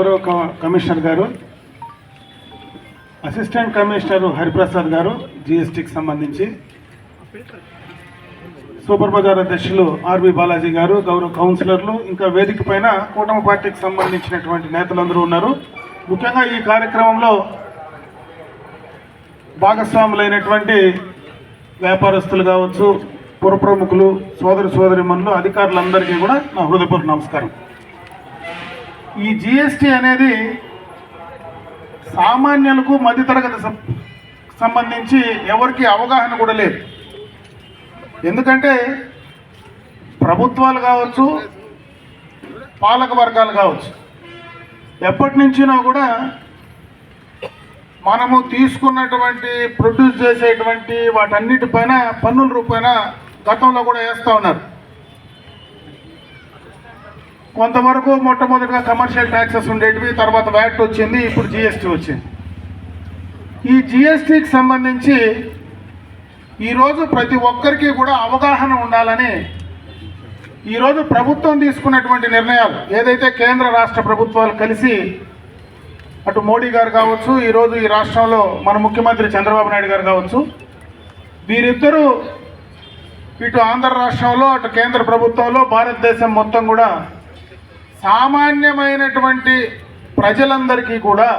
గౌరవ కమిషనర్ గారు assistant commissioner Hariprasad గారు జిఎస్టికి సంబంధించి. సూపర్ బజార్ అధ్యక్షులు ఆర్బి బాలాజీ గారు గౌరవ కౌన్సిలర్లు ఇంకా వేదిక పైన కూటమి పార్టీకి సంబంధించినటువంటి నేతలందరూ ఉన్నారు. ముఖ్యంగా ఈ కార్యక్రమంలో భాగస్వాములైనటువంటి వ్యాపారస్తులు కావచ్చు పురప్రముఖులు సోదరి సోదరిమణులు అధికారులందరికీ కూడా నా హృదయపూర్వక నమస్కారం. ఈ జిఎస్టీ అనేది సామాన్యులకు మధ్యతరగతి సంబంధించి ఎవరికి అవగాహన కూడా లేదు. ఎందుకంటే ప్రభుత్వాలు కావచ్చు పాలక వర్గాలు కావచ్చు ఎప్పటి నుంచినా కూడా మనము తీసుకున్నటువంటి ప్రొడ్యూస్ చేసేటువంటి వాటన్నిటిపైన పన్నుల రూపాయన గతంలో కూడా వేస్తూ ఉన్నారు. కొంతవరకు మొట్టమొదటిగా కమర్షియల్ ట్యాక్సెస్ ఉండేటివి తర్వాత వ్యాట్ వచ్చింది ఇప్పుడు జిఎస్టీ వచ్చింది. ఈ జిఎస్టీకి సంబంధించి ఈరోజు ప్రతి ఒక్కరికి కూడా అవగాహన ఉండాలని ఈరోజు ప్రభుత్వం తీసుకున్నటువంటి నిర్ణయాలు ఏదైతే కేంద్ర రాష్ట్ర ప్రభుత్వాలు కలిసి అటు మోడీ గారు కావచ్చు ఈరోజు ఈ రాష్ట్రంలో మన ముఖ్యమంత్రి చంద్రబాబు నాయుడు గారు కావచ్చు వీరిద్దరూ ఇటు ఆంధ్ర రాష్ట్రంలో అటు కేంద్ర ప్రభుత్వంలో భారతదేశం మొత్తం కూడా సామాన్యమైనటువంటి ప్రజలందరికీ కూడా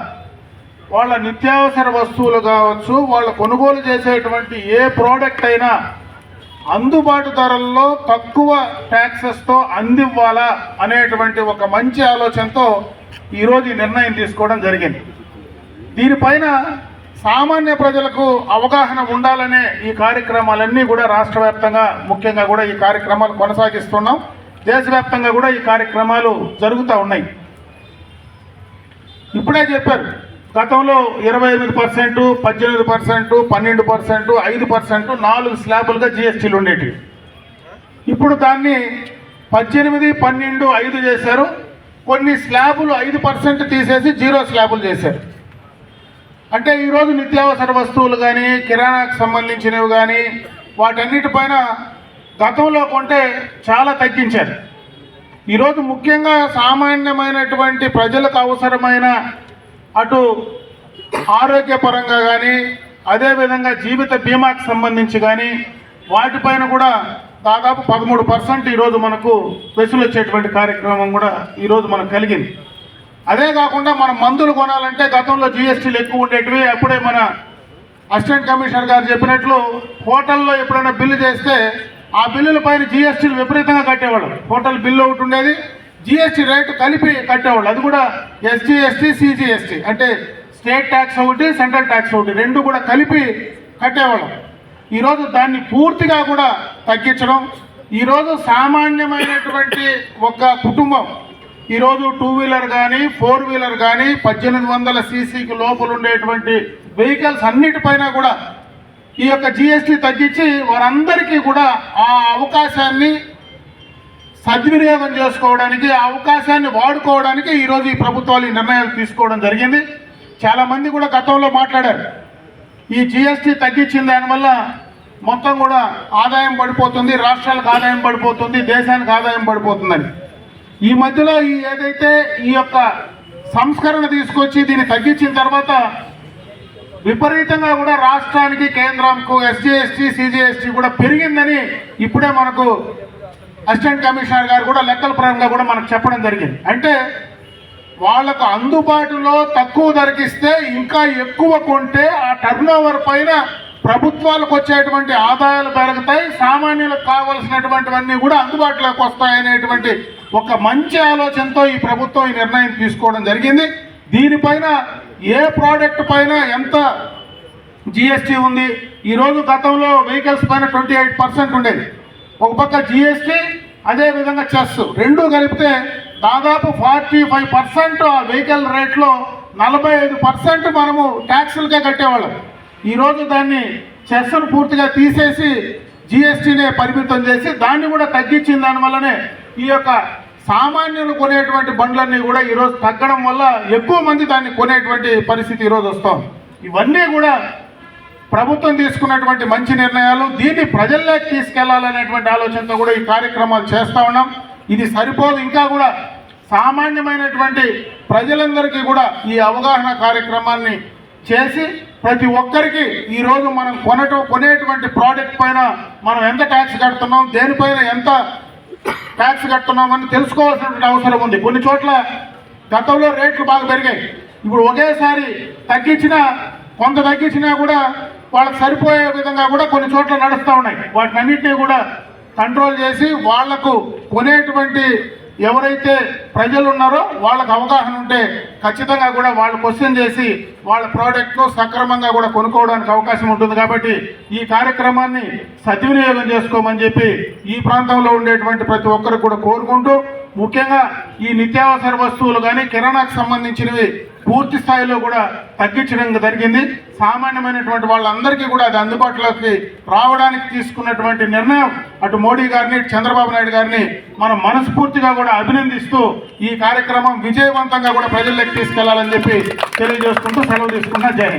వాళ్ళ నిత్యావసర వస్తువులు కావచ్చు వాళ్ళ కొనుగోలు చేసేటువంటి ఏ ప్రోడక్ట్ అయినా అందుబాటు ధరల్లో తక్కువ ట్యాక్సెస్తో అందివ్వాలా అనేటువంటి ఒక మంచి ఆలోచనతో ఈరోజు ఈ నిర్ణయం తీసుకోవడం జరిగింది. దీనిపైన సామాన్య ప్రజలకు అవగాహన ఉండాలనే ఈ కార్యక్రమాలన్నీ కూడా రాష్ట్ర వ్యాప్తంగా ముఖ్యంగా కూడా ఈ కార్యక్రమాలు కొనసాగిస్తున్నాం. దేశవ్యాప్తంగా కూడా ఈ కార్యక్రమాలు జరుగుతూ ఉన్నాయి. ఇప్పుడే చెప్పారు గతంలో ఇరవై ఎనిమిది పర్సెంట్ పద్దెనిమిది పర్సెంట్ పన్నెండు పర్సెంట్ ఐదు పర్సెంట్ నాలుగు స్లాబులుగా జిఎస్టీలు ఉండేటివి. ఇప్పుడు దాన్ని పద్దెనిమిది పన్నెండు ఐదు చేశారు. కొన్ని స్లాబులు ఐదు పర్సెంట్ తీసేసి జీరో స్లాబులు చేశారు. అంటే ఈరోజు నిత్యావసర వస్తువులు కానీ కిరాణాకు సంబంధించినవి కానీ వాటన్నిటిపైన గతంలో కొంటే చాలా తగ్గించారు. ఈరోజు ముఖ్యంగా సామాన్యమైనటువంటి ప్రజలకు అవసరమైన అటు ఆరోగ్యపరంగా కానీ అదేవిధంగా జీవిత బీమాకు సంబంధించి కానీ వాటిపైన కూడా దాదాపు పదమూడు పర్సెంట్ ఈరోజు మనకు వెసులు వచ్చేటువంటి కార్యక్రమం కూడా ఈరోజు మనకు కలిగింది. అదే కాకుండా మనం మందులు కొనాలంటే గతంలో జిఎస్టీలు ఎక్కువ ఉండేటివి అప్పుడే మన అసిస్టెంట్ కమిషనర్ గారు చెప్పినట్లు హోటల్లో ఎప్పుడైనా బిల్లు చేస్తే ఆ బిల్లుల పైన జిఎస్టీలు విపరీతంగా కట్టేవాళ్ళు. హోటల్ బిల్లు ఒకటి ఉండేది. జిఎస్టీ రేటు కలిపి కట్టేవాళ్ళు. అది కూడా ఎస్జిఎస్టీ సిజిఎస్టీ అంటే స్టేట్ ట్యాక్స్ ఒకటి సెంట్రల్ ట్యాక్స్ ఒకటి. రెండు కూడా కలిపి కట్టేవాళ్ళం. ఈరోజు దాన్ని పూర్తిగా కూడా తగ్గించడం. ఈరోజు సామాన్యమైనటువంటి ఒక కుటుంబం ఈరోజు టూ వీలర్ కానీ ఫోర్ వీలర్ కానీ పద్దెనిమిది వందల సీసీకి లోపల ఉండేటువంటి వెహికల్స్ అన్నిటిపైన కూడా ఈ యొక్క జిఎస్టీ తగ్గించి వారందరికీ కూడా ఆ అవకాశాన్ని సద్వినియోగం చేసుకోవడానికి ఆ అవకాశాన్ని వాడుకోవడానికి ఈరోజు ఈ ప్రభుత్వాలు ఈ నిర్ణయాలు తీసుకోవడం జరిగింది. చాలామంది కూడా గతంలో మాట్లాడారు. ఈ జిఎస్టీ తగ్గించిన దానివల్ల మొత్తం కూడా ఆదాయం పడిపోతుంది రాష్ట్రాలకు ఆదాయం పడిపోతుంది దేశానికి ఆదాయం పడిపోతుందని. ఈ మధ్యలో ఈ ఏదైతే ఈ యొక్క సంస్కరణ తీసుకొచ్చి దీన్ని తగ్గించిన తర్వాత విపరీతంగా కూడా రాష్ట్రానికి కేంద్రంకు ఎస్జీ ఎస్టీ సిజిఎస్టీ కూడా పెరిగిందని ఇప్పుడే మనకు అసిస్టెంట్ కమిషనర్ గారు కూడా లెక్కల పరంగా కూడా మనకు చెప్పడం జరిగింది. అంటే వాళ్ళకు అందుబాటులో తక్కువ ధరకిస్తే ఇంకా ఎక్కువ కొంటే ఆ టర్న్ పైన ప్రభుత్వాలకు వచ్చేటువంటి ఆదాయాలు పెరుగుతాయి సామాన్యులకు కావలసినటువంటివన్నీ కూడా అందుబాటులోకి వస్తాయనేటువంటి ఒక మంచి ఆలోచనతో ఈ ప్రభుత్వం ఈ నిర్ణయం తీసుకోవడం జరిగింది. దీనిపైన ఏ ప్రోడక్ట్ పైన ఎంత జిఎస్టీ ఉంది? ఈరోజు గతంలో వెహికల్స్ పైన ట్వంటీ ఎయిట్ పర్సెంట్ ఉండేది. ఒక పక్క జిఎస్టీ అదేవిధంగా చెస్ రెండు కలిపితే దాదాపు ఫార్టీ ఫైవ్ పర్సెంట్ ఆ వెహికల్ రేట్లో నలభై ఐదు పర్సెంట్ మనము ట్యాక్సులకే కట్టేవాళ్ళం. ఈరోజు దాన్ని చెస్ను పూర్తిగా తీసేసి జిఎస్టీనే పరిమితం చేసి దాన్ని కూడా తగ్గించిన దానివల్లనే ఈ యొక్క సామాన్యులు కొనేటువంటి బండ్లన్నీ కూడా ఈరోజు తగ్గడం వల్ల ఎక్కువ మంది దాన్ని కొనేటువంటి పరిస్థితి ఈరోజు వస్తాం ఇవన్నీ కూడా ప్రభుత్వం తీసుకున్నటువంటి మంచి నిర్ణయాలు దీన్ని ప్రజల్లోకి తీసుకెళ్ళాలనేటువంటి ఆలోచనతో కూడా ఈ కార్యక్రమాలు చేస్తా ఉన్నాం. ఇది సరిపోదు. ఇంకా కూడా సామాన్యమైనటువంటి ప్రజలందరికీ కూడా ఈ అవగాహన కార్యక్రమాన్ని చేసి ప్రతి ఒక్కరికి ఈరోజు మనం కొనటం కొనేటువంటి ప్రోడక్ట్ పైన మనం ఎంత ట్యాక్స్ కడుతున్నాం దేనిపైన ఎంత ట్యాక్స్ కడుతున్నామని తెలుసుకోవాల్సినటువంటి అవసరం ఉంది. కొన్ని చోట్ల గతంలో రేట్లు బాగా పెరిగాయి. ఇప్పుడు ఒకేసారి తగ్గించినా కొంత తగ్గించినా కూడా వాళ్ళకి సరిపోయే విధంగా కూడా కొన్ని చోట్ల నడుస్తూ ఉన్నాయి. వాటిని అన్నింటినీ కూడా కంట్రోల్ చేసి వాళ్ళకు కొనేటువంటి ఎవరైతే ప్రజలు ఉన్నారో వాళ్ళకు అవగాహన ఉంటే ఖచ్చితంగా కూడా వాళ్ళు క్వశ్చన్ చేసి వాళ్ళ ప్రోడక్ట్ను సక్రమంగా కూడా కొనుక్కోవడానికి అవకాశం ఉంటుంది కాబట్టి ఈ కార్యక్రమాన్ని సద్వినియోగం చేసుకోమని చెప్పి ఈ ప్రాంతంలో ఉండేటువంటి ప్రతి ఒక్కరు కూడా కోరుకుంటూ ముఖ్యంగా ఈ నిత్యావసర వస్తువులు కానీ కిరాణాకు సంబంధించినవి పూర్తి స్థాయిలో కూడా తగ్గించడం జరిగింది. సామాన్యమైనటువంటి వాళ్ళందరికీ కూడా అది అందుబాటులోకి రావడానికి తీసుకున్నటువంటి నిర్ణయం అటు మోడీ గారిని ఇటు చంద్రబాబు నాయుడు గారిని మనం మనస్ఫూర్తిగా కూడా అభినందిస్తూ ఈ కార్యక్రమం విజయవంతంగా కూడా ప్రజల్లోకి తీసుకెళ్ళాలని చెప్పి తెలియజేసుకుంటూ సెలవు తీసుకుంటున్నా. జై